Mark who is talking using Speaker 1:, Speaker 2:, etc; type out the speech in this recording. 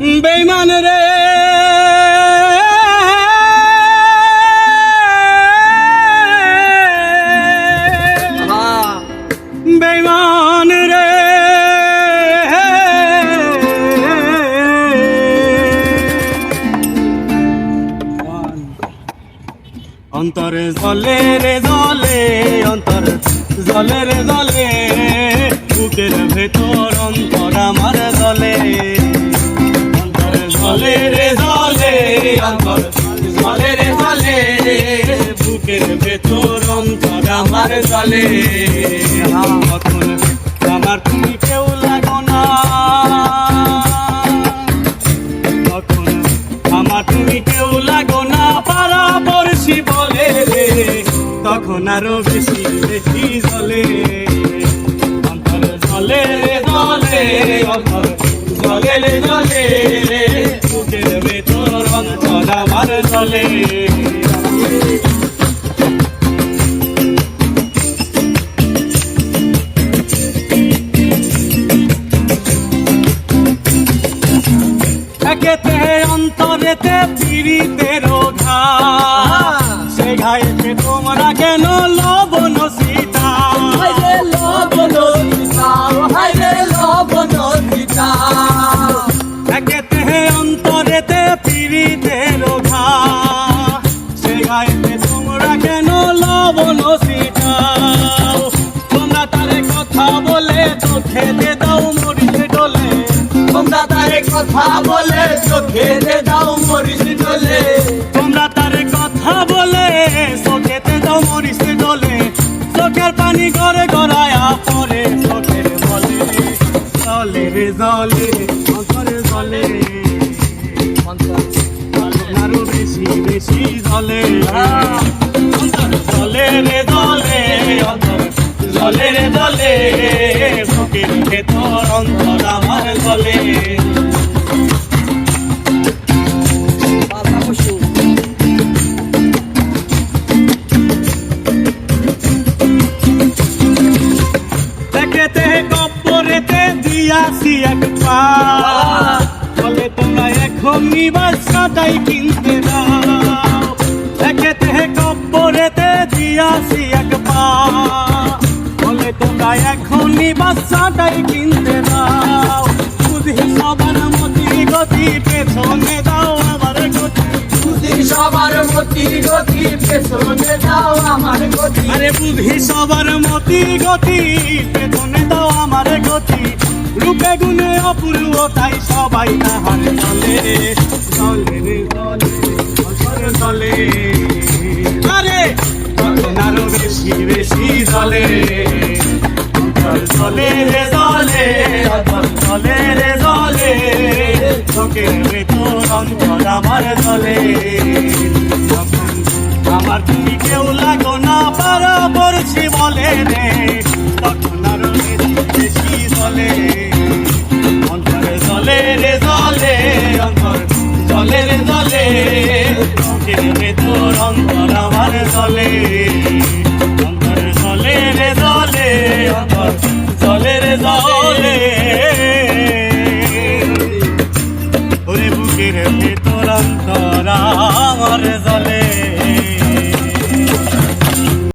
Speaker 1: বেইমান রে। বেইমান রে। অন্তরে জলে রে জলে, অন্তর জলে রে জলে, বুকের ভেতর অন্তর আমার জলে। অন্তর, জলে রে জলে, বুকের ভেতর অন্তর আমার জলে। আমার তুমি কেউ লাগো না। তখন আমার তুমি কেউ লাগো না পারা পড়শি বলে। তখন আরও বেশি বেশি জলে। অন্তর, জলে জলে, অন্তর, জলে জলে। আমার চলে। অন্তরেতে পীড়িতের কথা বলে
Speaker 2: চোখে দাও মরিস চলে
Speaker 1: তোমরা তারে কথা বলে চোখেতে দাও মরিছে ডলে। চোখের পানি ঘরে গড়ায়া পরে চোখের বলে জলে রে জলে, অন্তরে জলে। আরও বেশি বেশি জলে জলে রে জলে জলে রে জলে। নিবাস কাটাই কিনতে দাও দেখেতে কপরেতে দিয়াছি এক পা। বলে তোমরা এখন নিবাস কাটাই কিনতে দাও বুঝি সবার মতি গতি পেছনে দাও আমার গতি।
Speaker 2: তুই সবার মতি গতি পেছনে দাও আমার গতি।
Speaker 1: আরে বুঝি সবার মতি গতি পেছনে দাও আমার গতি। রূপে গুণে অপূর্ব, তাই সবাই তাহার চলে। চলে রে, চলে চলে। আরে! আরও বেশি বেশি চলে। চলে রে, চলে চলে রে, চলে। চোখের ভেতর অন্তর আমার চলে। আমার তুমি কেউ লাগো না, পারা পড়ছি বলে রে। তখন জলে, অন্তর জলে রে জলে, অন্তর জলে রে জলে বুকের ভেতর অন্তর আমার জলে। অন্তর জলে রে জলে, অন্তর জলে রে জলে। ওরে বুকের ভেতর অন্তর আমার জলে।